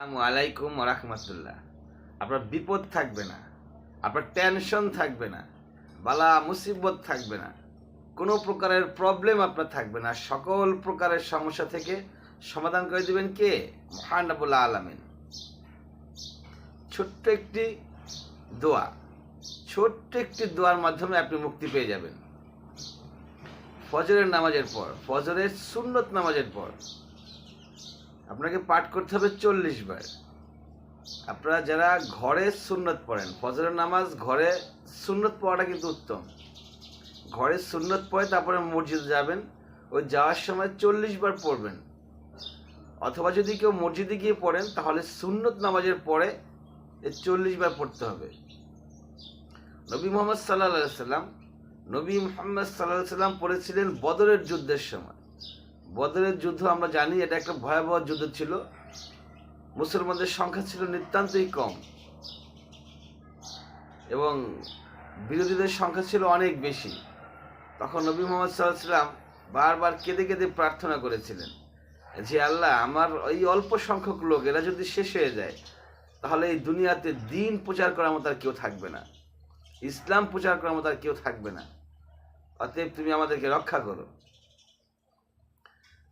আলাইকুম রাহমাতুল্লাহ। আপনার বিপদ থাকবে না, আপনার টেনশন থাকবে না, বালা মুসিবত থাকবে না, কোনো প্রকারের প্রবলেম আপনার থাকবে না, সকল প্রকারের সমস্যা থেকে সমাধান করে দিবেন কে? মহানবুল্লাহ আলমিন। ছোট্ট একটি দোয়া, ছোট্ট একটি দোয়ার মাধ্যমে আপনি মুক্তি পেয়ে যাবেন। ফজরের নামাজের পর, ফজরের সুন্নত নামাজের পর আপনাকে পাঠ করতে হবে চল্লিশ বার। আপনারা যারা ঘরে সুন্নত পড়েন, ফজরের নামাজ ঘরে সুন্নত পড়াটা কিন্তু উত্তম। ঘরে সুন্নত পড়ে তারপরে মসজিদে যাবেন, ওই যাওয়ার সময় চল্লিশ বার পড়বেন। অথবা যদি কেউ মসজিদে গিয়ে পড়েন, তাহলে সুন্নত নামাজের পরে চল্লিশ বার পড়তে হবে। নবী মোহাম্মদ সাল্লা সাল্লাম নবী মোহাম্মদ সাল্লাহ সাল্লাম পড়েছিলেন বদরের যুদ্ধের সময়। বদরের যুদ্ধ আমরা জানি, এটা একটা ভয়াবহ যুদ্ধ ছিল। মুসলমানদের সংখ্যা ছিল নিতান্তই কম। এবং বিরোধীদের সংখ্যা ছিল অনেক বেশি। তখন নবী মোহাম্মদ সাল্লাম বারবার কেঁদে কেঁদে প্রার্থনা করেছিলেন যে, আল্লাহ, আমার ওই অল্প সংখ্যক লোক, এরা যদি শেষ হয়ে যায়, তাহলে এই দুনিয়াতে দিন প্রচার করার মতো আর কেউ থাকবে না। ইসলাম প্রচার করার মতো আর কেউ থাকবে না। অতএব তুমি আমাদেরকে রক্ষা করো।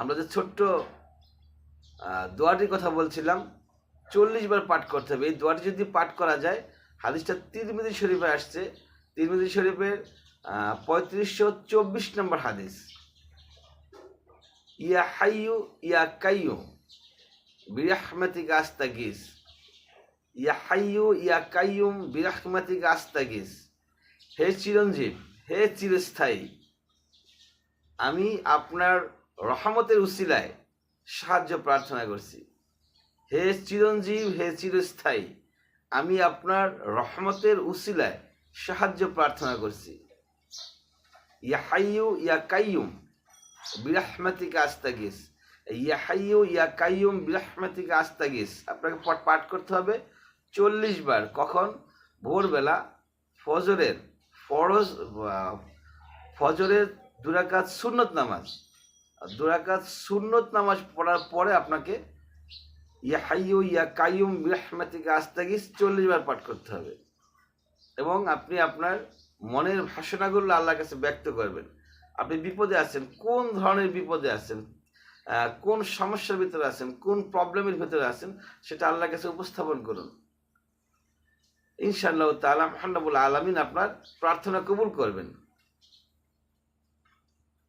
আমরা যে ছোট্ট দোয়াটির কথা বলছিলাম, চল্লিশ বার পাঠ করতে হবে। এই দোয়াটি যদি পাঠ করা যায়, হাদিসটা তিরমিদি শরীফে আসছে। তিরমিদি শরীফের পঁয়ত্রিশশো চব্বিশ নম্বর হাদিস। ইয়া হাইয়ু, ইয়া কাইয়ু, বিরাহমাতিক আস্তাগিস। ইয়া হাইয়ু, ইয়া কাইয়ুম, বিরাহমাতিক আস্তাগিস। হে চিরঞ্জীব, হে চিরস্থায়ী। আমি আপনার রহমতের উসিলায় সাহায্য প্রার্থনা করছি। হে চিরঞ্জীব, হে চিরস্থায়ী, আমি আপনার রহমতের উসিলায় সাহায্য প্রার্থনা করছি। ইয়া হাইয়ু, ইয়া কাইয়ুম, বিরাহমাতিকা আস্তাগিস। ইয়া হাইয়ু, ইয়া কাইয়ুম, বিরাহমাতিকা আস্তাগিস। আপনাকে পাঠ- করতে হবে চল্লিশ বার। কখন? ভোরবেলা ফজরের ফরজ ফজরের দুরাকাত সুন্নত নামাজ। দুরাকাত সুন্নত নামাজ পড়ার পরে আপনাকে ইয়া হাইয়ু ইয়া কাইয়ুম বিরহমাতিকা আস্তাগিস চল্লিশ বার পাঠ করতে হবে। এবং আপনি আপনার মনের ভাষণাগুলো আল্লাহর কাছে ব্যক্ত করবেন। আপনি বিপদে আছেন, কোন ধরনের বিপদে আছেন কোন সমস্যার ভিতরে আছেন, কোন প্রবলেমের ভিতরে আছেন, সেটা আল্লাহর কাছে উপস্থাপন করুন। ইনশাআল্লাহ তাআলা মহানবুল আলামিন আপনার প্রার্থনা কবুল করবেন।